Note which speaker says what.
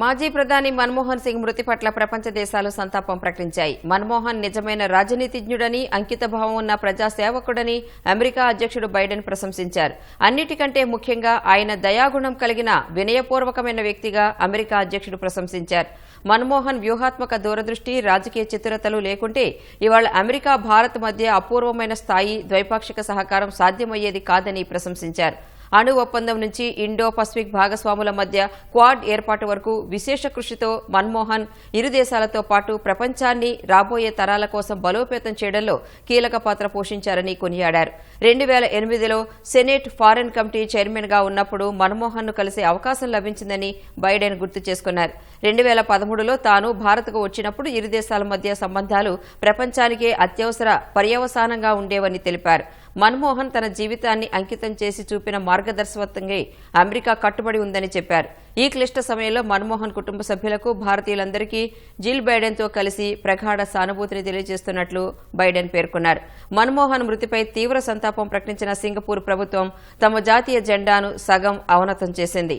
Speaker 1: మాజీ ప్రధాని మన్మోహన్ సింగ్ మృతి పట్ల ప్రపంచ దేశాలు సంతాపం ప్రకటించాయి. మన్మోహన్ నిజమైన రాజనీతిజ్ఞుడని అంకితభావం ఉన్న ప్రజాసేవకుడని అమెరికా అధ్యక్షుడు బైడెన్ ప్రశంసించారు. అన్నిటికంటే ముఖ్యంగా ఆయన దయాగుణం కలిగిన వినయపూర్వకమైన వ్యక్తిగా అమెరికా అధ్యక్షుడు ప్రశంసించారు. మన్మోహన్ వ్యూహాత్మక దూరదృష్టి రాజకీయ చిత్రతలు లేకుంటే ఇవాళ అమెరికా భారత్ మధ్య అపూర్వమైన స్థాయి ద్వైపాక్షిక సహకారం సాధ్యమయ్యేది కాదని ప్రశంసించారు. అణు ఒప్పందం నుంచి ఇండో పసిఫిక్ భాగస్వాముల మధ్య క్వాడ్ ఏర్పాటు వరకు విశేష కృషితో మన్మోహన్ ఇరు దేశాలతో పాటు ప్రపంచాన్ని రాబోయే తరాల కోసం బలోపేతం చేయడంలో కీలక పాత్ర పోషించారని కొనియాడారు. రెండు వేల ఎనిమిదిలో సెనేట్ ఫారెన్ కమిటీ చైర్మన్గా ఉన్నప్పుడు మన్మోహన్ను కలిసే అవకాశం లభించిందని బైడెన్ గుర్తు చేసుకున్నారు. రెండు వేల పదమూడులో తాను భారత్కు వచ్చినప్పుడు ఇరు దేశాల మధ్య సంబంధాలు ప్రపంచానికే అత్యవసర పర్యవసానంగా ఉండేవని తెలిపారు. మన్మోహన్ తన జీవితాన్ని అంకితం చేసి చూపిన మార్గదర్శకత్వంగా అమెరికా కట్టుబడి ఉందని చెప్పారు. ఈ క్లిష్ట సమయంలో మన్మోహన్ కుటుంబ సభ్యులకు భారతీయులందరికీ జిల్ బైడెన్తో కలిసి ప్రగాఢ సానుభూతిని తెలియజేస్తున్నట్లు బైడెన్ పేర్కొన్నారు. మన్మోహన్ మృతిపై తీవ్ర సంతాపం ప్రకటించిన సింగపూర్ ప్రభుత్వం తమ జాతీయ జెండాను సగం అవనతం చేసింది.